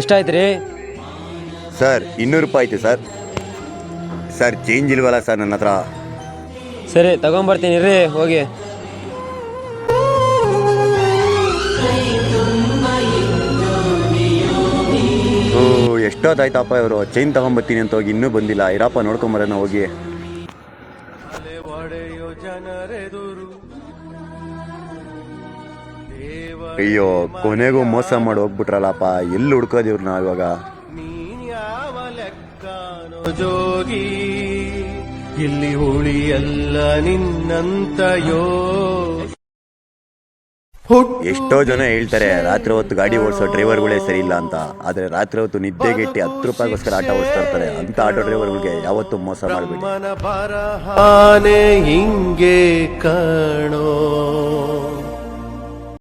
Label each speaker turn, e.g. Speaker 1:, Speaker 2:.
Speaker 1: ಎಷ್ಟಾಯ್ತು ರೀ
Speaker 2: ಸರ್ ಇನ್ನೂರು ರೂಪಾಯಿ ಆಯ್ತು ಸರ್. ಸರ್ ಚೇಂಜ್ ಇಲ್ವಲ್ಲ ಸರ್ ನನ್ನ ಹತ್ರ?
Speaker 1: ಸರಿ ತಗೊಂಬರ್ತೀನಿ ರೀ ಹೋಗಿ.
Speaker 2: ಓ ಎಷ್ಟೊತ್ತಾಯ್ತಪ್ಪ ಇವರು? ಚೈನ್ ತಗೊಂಬರ್ತೀನಿ ಅಂತ ಹೋಗಿ ಇನ್ನೂ ಬಂದಿಲ್ಲ. ಇರಪ್ಪ ನೋಡ್ಕೊಂಬರೋಣ ಹೋಗಿ. ಅಯ್ಯೋ ಕೊನೆಗೂ ಮೋಸ ಮಾಡಿ ಹೋಗ್ಬಿಟ್ರಲ್ಲಪ್ಪ. ಎಲ್ಲಿ ಹುಡ್ಕೋದು ನಾವು ಇವಾಗ?
Speaker 3: ಜೋಗಿ ಇಲ್ಲಿ ಉಳಿಯಲ್ಲ ನಿನ್ನಂತ ಯೋ
Speaker 2: ಎಷ್ಟೋ ಜನ ಹೇಳ್ತಾರೆ ರಾತ್ರಿ ಹೊತ್ತು ಗಾಡಿ ಓಡಿಸೋ ಡ್ರೈವರ್ಗಳೇ ಸರಿ ಇಲ್ಲ ಅಂತ. ಆದ್ರೆ ರಾತ್ರಿ ಹೊತ್ತು ನಿದ್ದೆಗೆಟ್ಟಿ ಹತ್ತು ರೂಪಾಯಿಗೋಸ್ಕರ ಆಟ ಓಡಿಸ್ತಾ ಇರ್ತಾರೆ. ಅಂತ ಆಟೋ ಡ್ರೈವರ್ಗಳಿಗೆ ಯಾವತ್ತೂ ಮೋಸ ಮಾಡಬೇಡಿ.
Speaker 3: ಹಿಂಗೆ